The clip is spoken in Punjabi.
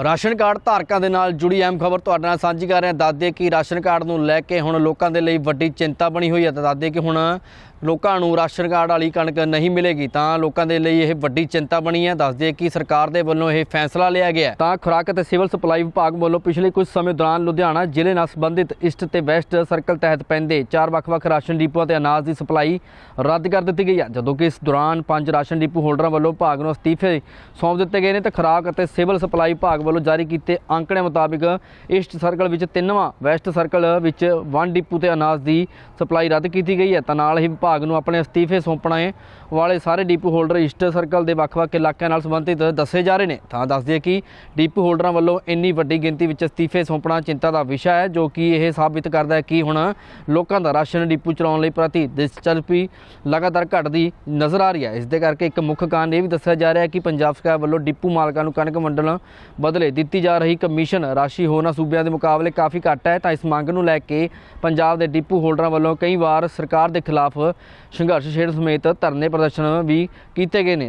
ਰਾਸ਼ਨ ਕਾਰਡ ਧਾਰਕਾਂ ਦੇ ਨਾਲ ਜੁੜੀ ਅਹਿਮ ਖਬਰ ਤੁਹਾਡੇ ਨਾਲ ਸਾਂਝੀ ਕਰ ਰਹੇ। ਹਾਂ ਦੱਸਦੇ ਕਿ ਰਾਸ਼ਨ ਕਾਰਡ ਨੂੰ ਲੈ ਕੇ ਹੁਣ ਲੋਕਾਂ ਦੇ ਲਈ ਵੱਡੀ ਚਿੰਤਾ ਬਣੀ ਹੋਈ ਹੈ ਤਾਂ ਦੱਸਦੇ ਕਿ ਹੁਣ ਲੋਕਾਂ ਨੂੰ ਰਾਸ਼ਨ ਕਾਰਡ ਵਾਲੀ ਕਣਕ ਨਹੀਂ ਮਿਲੇਗੀ ਤਾਂ ਲੋਕਾਂ ਦੇ ਲਈ ਇਹ ਵੱਡੀ ਚਿੰਤਾ ਬਣੀ ਹੈ। ਦੱਸਦੇ ਕਿ ਸਰਕਾਰ ਦੇ ਵੱਲੋਂ ਇਹ ਫੈਸਲਾ ਲਿਆ ਗਿਆ ਤਾਂ ਖੁਰਾਕ ਅਤੇ ਸਿਵਲ ਸਪਲਾਈ ਵਿਭਾਗ ਵੱਲੋਂ ਪਿਛਲੇ ਕੁਝ ਸਮੇਂ ਦੌਰਾਨ ਲੁਧਿਆਣਾ ਜ਼ਿਲ੍ਹੇ ਨਾਲ ਸੰਬੰਧਿਤ ਈਸਟ ਤੇ ਵੈਸਟ ਸਰਕਲ ਤਹਿਤ ਪੈਂਦੇ ਚਾਰ ਵੱਖ-ਵੱਖ ਰਾਸ਼ਨ ਡਿਪੂਆਂ ਤੇ ਅਨਾਜ ਦੀ ਸਪਲਾਈ ਰੱਦ ਕਰ ਦਿੱਤੀ ਗਈ ਹੈ। ਜਦੋਂ ਕਿ ਇਸ ਦੌਰਾਨ ਪੰਜ ਰਾਸ਼ਨ ਡਿਪੂ ਹੋਲਡਰਾਂ ਵੱਲੋਂ ਵਿਭਾਗ ਨੂੰ ਅਸਤੀਫੇ ਸੌਂਪ ਦਿੱਤੇ ਗਏ ਨੇ ਤੇ ਖੁਰਾਕ ਅਤੇ ਸਿਵਲ ਸਪਲਾਈ ਵਿਭਾਗ ਵੱਲੋਂ ਜਾਰੀ ਕੀਤੇ ਅੰਕੜਿਆਂ ਮੁਤਾਬਿਕ ਈਸਟ ਸਰਕਲ ਵਿੱਚ ਤਿੰਨਵਾਂ ਵੈਸਟ ਸਰਕਲ ਵਿੱਚ ਵਨ ਡਿਪੂ ਤੇ ਅਨਾਜ ਦੀ ਸਪਲਾਈ ਰੱਦ ਕੀਤੀ ਗਈ ਹੈ। ਤਾਂ ਨਾਲ ਹੀ ਵਿਭਾਗ ਨੂੰ ਆਪਣੇ ਅਸਤੀਫੇ ਸੌਂਪਣੇ ਵਾਲੇ ਸਾਰੇ ਡਿਪੂ ਹੋਲਡਰ ਈਸਟ ਸਰਕਲ ਦੇ ਵੱਖ-ਵੱਖ ਇਲਾਕਿਆਂ ਨਾਲ ਸੰਬੰਧਿਤ ਦੱਸੇ ਜਾ ਰਹੇ ਨੇ। ਤਾਂ ਦੱਸ ਦਈਏ ਕਿ ਡਿਪੂ ਹੋਲਡਰਾਂ ਵੱਲੋਂ ਇੰਨੀ ਵੱਡੀ ਗਿਣਤੀ ਵਿੱਚ ਅਸਤੀਫੇ ਸੌਂਪਣਾ ਚਿੰਤਾ ਦਾ ਵਿਸ਼ਾ ਹੈ, ਜੋ ਕਿ ਇਹ ਸਾਬਿਤ ਕਰਦਾ ਹੈ ਕਿ ਹੁਣ ਲੋਕਾਂ ਦਾ ਰਾਸ਼ਨ ਡਿਪੂ ਚਲਾਉਣ ਲਈ ਪ੍ਰਤੀ ਦਿਲਚਸਪੀ ਲਗਾਤਾਰ ਘਟਦੀ ਨਜ਼ਰ ਆ ਰਹੀ ਹੈ। ਇਸ ਦੇ ਕਰਕੇ ਇੱਕ ਮੁੱਖ ਕਾਰਨ ਇਹ ਵੀ ਦੱਸਿਆ ਜਾ ਰਿਹਾ ਹੈ ਕਿ ਪੰਜਾਬ ਸਰਕਾਰ ਵੱਲੋਂ ਡਿਪੂ ਮਾਲਕਾਂ ਨੂੰ ਕਣਕ ਮੰਡਲ ਬਦਲੇ ਦਿੱਤੀ ਜਾ ਰਹੀ ਕਮਿਸ਼ਨ ਰਾਸ਼ੀ ਹੋਰਨਾਂ ਸੂਬਿਆਂ ਦੇ ਮੁਕਾਬਲੇ ਕਾਫੀ ਘੱਟ ਹੈ, ਤਾਂ ਇਸ ਮੰਗ ਨੂੰ ਲੈ ਕੇ ਪੰਜਾਬ ਦੇ ਡਿਪੂ ਹੋਲਡਰਾਂ ਵੱਲੋਂ ਕਈ ਵਾਰ ਸਰਕਾਰ ਦੇ ਖਿਲਾਫ ਸੰਘਰਸ਼ ਛੇੜ ਸਮੇਤ ਧਰਨੇ ਪ੍ਰਦਰਸ਼ਨ ਵੀ ਕੀਤੇ ਗਏ ਨੇ।